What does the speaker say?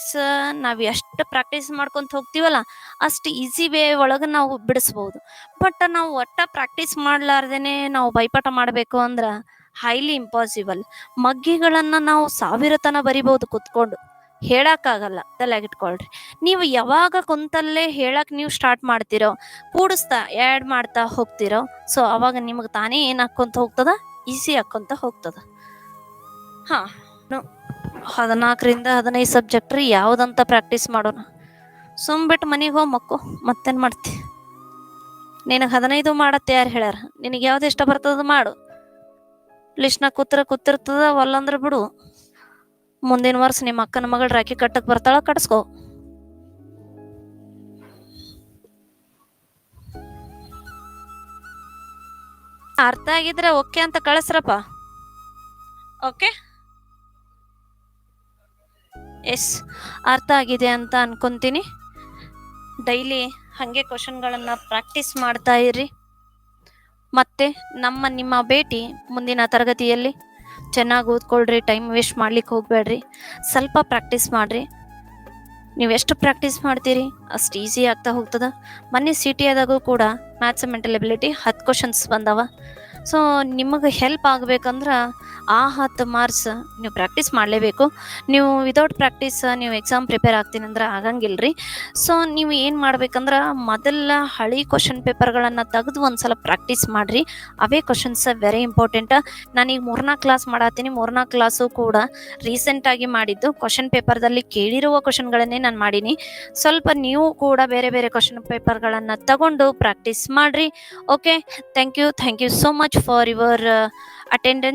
Maths ನಾವು ಎಷ್ಟು practice ಮಾಡ್ಕೊಂತ ಹೋಗ್ತೀವಲ್ಲ, ಅಷ್ಟು ಈಸಿ ವೇ ಒಳಗೆ ನಾವು ಬಿಡಿಸ್ಬೋದು. ಬಟ್ ನಾವು ಒಟ್ಟ ಪ್ರಾಕ್ಟೀಸ್ ಮಾಡ್ಲಾರ್ದೇನೆ ನಾವು ಬೈಪಾಠ ಮಾಡಬೇಕು ಅಂದ್ರೆ ಹೈಲಿ ಇಂಪಾಸಿಬಲ್ ಮಗ್ಗಿಗಳನ್ನು ನಾವು ಸಾವಿರ ತನ ಬರಿಬೋದು ಕುತ್ಕೊಂಡು. ಹೇಳಕ್ಕಾಗಲ್ಲ ತಲೆಗಿಟ್ಕೊಳ್ರಿ ನೀವು ಯಾವಾಗ ಕುಂತಲ್ಲೇ ಹೇಳಕ್ ನೀವು ಸ್ಟಾರ್ಟ್ ಮಾಡ್ತಿರೋ, ಕೂಡಿಸ್ತಾ ಆ್ಯಡ್ ಮಾಡ್ತಾ ಹೋಗ್ತಿರೋ ಸೊ ಅವಾಗ ನಿಮಗೆ ತಾನೇ ಏನು ಹಾಕ್ಕೊಂತ ಹೋಗ್ತದ? ಈಸಿ ಹಾಕ್ಕೊಂತ ಹೋಗ್ತದ. ಹಾಂ ಹದಿನಾಲ್ಕರಿಂದ ಹದಿನೈದು ಸಬ್ಜೆಕ್ಟ್ ರೀ, ಯಾವುದಂತ ಪ್ರಾಕ್ಟೀಸ್ ಮಾಡೋಣ. ಸುಮ್ಬಿಟ್ಟು ಮನೆಗೆ ಹೋಗಿ ಮಕ್ಕು, ಮತ್ತೇನು ಮಾಡ್ತಿ? ನಿನಗೆ ಹದಿನೈದು ಮಾಡತ್ತೆ ಯಾರು ಹೇಳ್ಯಾರ? ನಿನಗೆ ಯಾವ್ದು ಇಷ್ಟ ಬರ್ತದ ಮಾಡು. ಲಿಸ್ಟ್ನಾಗ ಕೂತ್ರ ಕೂತಿರ್ತದ, ಒಲ್ಲಂದ್ರೆ ಬಿಡು. ಮುಂದಿನ ವರ್ಷ ನಿಮ್ಮ ಅಕ್ಕನ ಮಗಳು ರಾಖಿ ಕಟ್ಟಕ್ಕೆ ಬರ್ತಾಳ, ಕಟ್ಸ್ಕೋ. ಅರ್ಥ ಆಗಿದ್ರೆ ಓಕೆ ಅಂತ ಕಳಿಸ್ರಪ್ಪ. ಓಕೆ? ಎಸ್, ಅರ್ಥ ಆಗಿದೆ ಅಂತ ಅನ್ಕೊಂತೀನಿ. ಡೈಲಿ ಹಾಗೆ ಕ್ವಶನ್ಗಳನ್ನು ಪ್ರಾಕ್ಟೀಸ್ ಮಾಡ್ತಾ ಇರ್ರಿ ಮತ್ತೆ ನಮ್ಮ ನಿಮ್ಮ ಭೇಟಿ ಮುಂದಿನ ತರಗತಿಯಲ್ಲಿ. ಚೆನ್ನಾಗಿ ಓದ್ಕೊಳ್ರಿ, ಟೈಮ್ ವೇಸ್ಟ್ ಮಾಡ್ಲಿಕ್ಕೆ ಹೋಗಬೇಡ್ರಿ. ಸ್ವಲ್ಪ ಪ್ರಾಕ್ಟೀಸ್ ಮಾಡಿರಿ. ನೀವು ಎಷ್ಟು ಪ್ರಾಕ್ಟೀಸ್ ಮಾಡ್ತೀರಿ? ಅಷ್ಟು ಈಸಿ ಆಗ್ತಾ ಹೋಗ್ತದೆ. ಮೊನ್ನೆ ಸಿ ಟಿ ಆದಾಗೂ ಕೂಡ ಮ್ಯಾಥ್ಸ್ ಮೆಂಟಲ್ ಎಬಿಲಿಟಿ ಹತ್ತು ಕ್ವಶನ್ಸ್ ಬಂದವ. ಸೊ ನಿಮಗೆ ಹೆಲ್ಪ್ ಆಗ್ಬೇಕಂದ್ರೆ, ಆ ಹತ್ತು ಮಾರ್ಕ್ಸ್ ನೀವು ಪ್ರಾಕ್ಟೀಸ್ ಮಾಡಲೇಬೇಕು. ನೀವು ವಿತೌಟ್ ಪ್ರಾಕ್ಟೀಸ್ ನೀವು ಎಕ್ಸಾಮ್ ಪ್ರಿಪೇರ್ ಆಗ್ತೀನಿ ಅಂದ್ರೆ ಆಗಂಗಿಲ್ಲ ರೀ ಸೊ ನೀವು ಏನು ಮಾಡ್ಬೇಕಂದ್ರೆ, ಮೊದಲ ಹಳಿ ಕ್ವಶನ್ ಪೇಪರ್ಗಳನ್ನು ತೆಗೆದು ಒಂದ್ಸಲ ಪ್ರಾಕ್ಟೀಸ್ ಮಾಡಿರಿ. ಅವೇ ಕ್ವಶನ್ಸ್ ವೆರಿ ಇಂಪಾರ್ಟೆಂಟ್ ನಾನೀಗ ಮೂರ್ನಾಲ್ಕು ಕ್ಲಾಸ್ ಮಾಡತ್ತೀನಿ ಮೂರ್ನಾಲ್ಕು ಕ್ಲಾಸು ಕೂಡ ರೀಸೆಂಟಾಗಿ ಮಾಡಿದ್ದು ಕ್ವಶನ್ ಪೇಪರ್ದಲ್ಲಿ ಕೇಳಿರುವ ಕ್ವಶನ್ಗಳನ್ನೇ ನಾನು ಮಾಡೀನಿ. ಸ್ವಲ್ಪ ನೀವು ಕೂಡ ಬೇರೆ ಬೇರೆ ಕ್ವಶನ್ ಪೇಪರ್ಗಳನ್ನು ತಗೊಂಡು ಪ್ರಾಕ್ಟೀಸ್ ಮಾಡಿರಿ. Okay thank you thank you so much much for your uh, attendance.